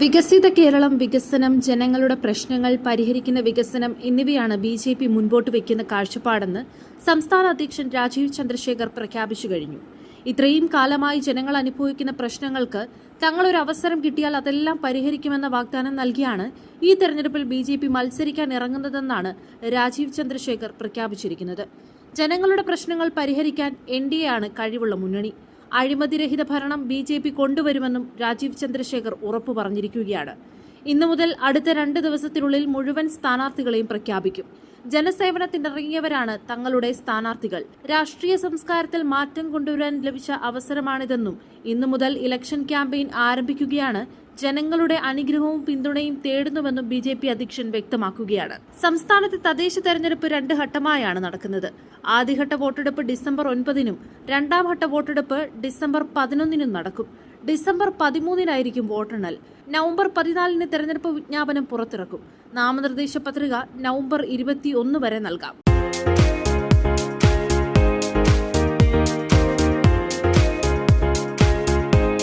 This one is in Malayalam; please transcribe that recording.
വികസിത കേരളം വികസനം ജനങ്ങളുടെ പ്രശ്നങ്ങൾ പരിഹരിക്കുന്ന വികസനം എന്നിവയാണ് ബി ജെ പി മുൻപോട്ട് വയ്ക്കുന്ന കാഴ്ചപ്പാടെന്ന് സംസ്ഥാന അധ്യക്ഷൻ രാജീവ് ചന്ദ്രശേഖർ പ്രഖ്യാപിച്ചു കഴിഞ്ഞു. ഇത്രയും കാലമായി ജനങ്ങൾ അനുഭവിക്കുന്ന പ്രശ്നങ്ങൾക്ക് തങ്ങളൊരു അവസരം കിട്ടിയാൽ അതെല്ലാം പരിഹരിക്കുമെന്ന വാഗ്ദാനം നൽകിയാണ് ഈ തെരഞ്ഞെടുപ്പിൽ ബി ജെ പി മത്സരിക്കാൻ ഇറങ്ങുന്നതെന്നാണ് രാജീവ് ചന്ദ്രശേഖർ പ്രഖ്യാപിച്ചിരിക്കുന്നത്. ജനങ്ങളുടെ പ്രശ്നങ്ങൾ പരിഹരിക്കാൻ എൻ ഡി എ ആണ് കഴിവുള്ള മുന്നണി. അഴിമതിരഹിത ഭരണം ബി ജെ പി കൊണ്ടുവരുമെന്നും രാജീവ് ചന്ദ്രശേഖർ ഉറപ്പു പറഞ്ഞിരിക്കുകയാണ്. ഇന്നു മുതൽ അടുത്ത രണ്ട് ദിവസത്തിനുള്ളിൽ മുഴുവൻ സ്ഥാനാർത്ഥികളെയും പ്രഖ്യാപിക്കും. ജനസേവനത്തിനിറങ്ങിയവരാണ് തങ്ങളുടെ സ്ഥാനാർത്ഥികൾ. രാഷ്ട്രീയ സംസ്കാരത്തിൽ മാറ്റം കൊണ്ടുവരാൻ ലഭിച്ച അവസരമാണിതെന്നും ഇന്നു മുതൽ ഇലക്ഷൻ ക്യാമ്പയിൻ ആരംഭിക്കുകയാണ്. ജനങ്ങളുടെ അനുഗ്രഹവും പിന്തുണയും തേടുന്നുവെന്നും ബി ജെ പി അധ്യക്ഷൻ വ്യക്തമാക്കുകയാണ്. സംസ്ഥാനത്ത് തദ്ദേശ തെരഞ്ഞെടുപ്പ് രണ്ട് ഘട്ടമായാണ് നടക്കുന്നത്. ആദ്യഘട്ട വോട്ടെടുപ്പ് ഡിസംബർ ഒൻപതിനും രണ്ടാം ഘട്ട വോട്ടെടുപ്പ് ഡിസംബർ പതിനൊന്നിനും നടക്കും. ഡിസംബർ പതിമൂന്നിനായിരിക്കും വോട്ടെണ്ണൽ. നവംബർ പതിനാലിന് തെരഞ്ഞെടുപ്പ് വിജ്ഞാപനം പുറത്തിറക്കും. നാമനിർദ്ദേശ പത്രിക നവംബർ ഇരുപത്തിയൊന്ന് വരെ നൽകാം.